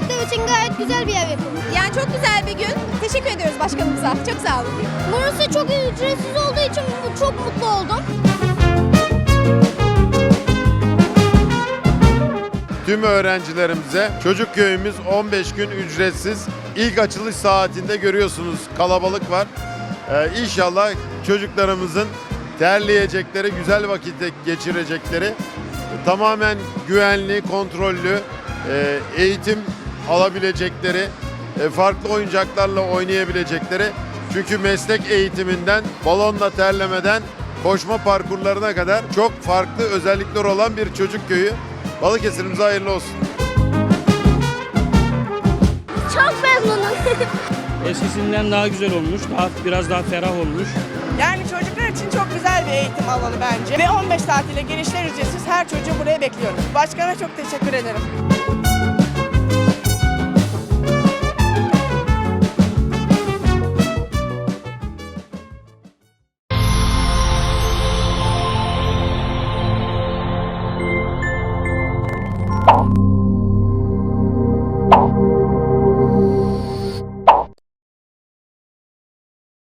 Çocuklar için gayet güzel bir yer. Yani çok güzel bir gün. Teşekkür ediyoruz başkanımıza. Çok sağ olun. Burası çok ücretsiz olduğu için çok mutlu oldum. Tüm öğrencilerimize çocuk köyümüz 15 gün ücretsiz. İlk açılış saatinde görüyorsunuz kalabalık var. Ee, inşallah çocuklarımızın terleyecekleri, güzel vakitte geçirecekleri tamamen güvenli, kontrollü e, eğitim alabilecekleri, e, farklı oyuncaklarla oynayabilecekleri. Çünkü meslek eğitiminden, balonla terlemeden koşma parkurlarına kadar çok farklı özellikler olan bir çocuk köyü. Balıkesir'imize hayırlı olsun. Çok memnunum. Eskisinden daha güzel olmuş, daha biraz daha ferah olmuş. Yani çocuklar için çok güzel bir eğitim alanı bence. Ve 15 saat ile girişler ücretsiz her çocuğu buraya bekliyoruz. Başkana çok teşekkür ederim.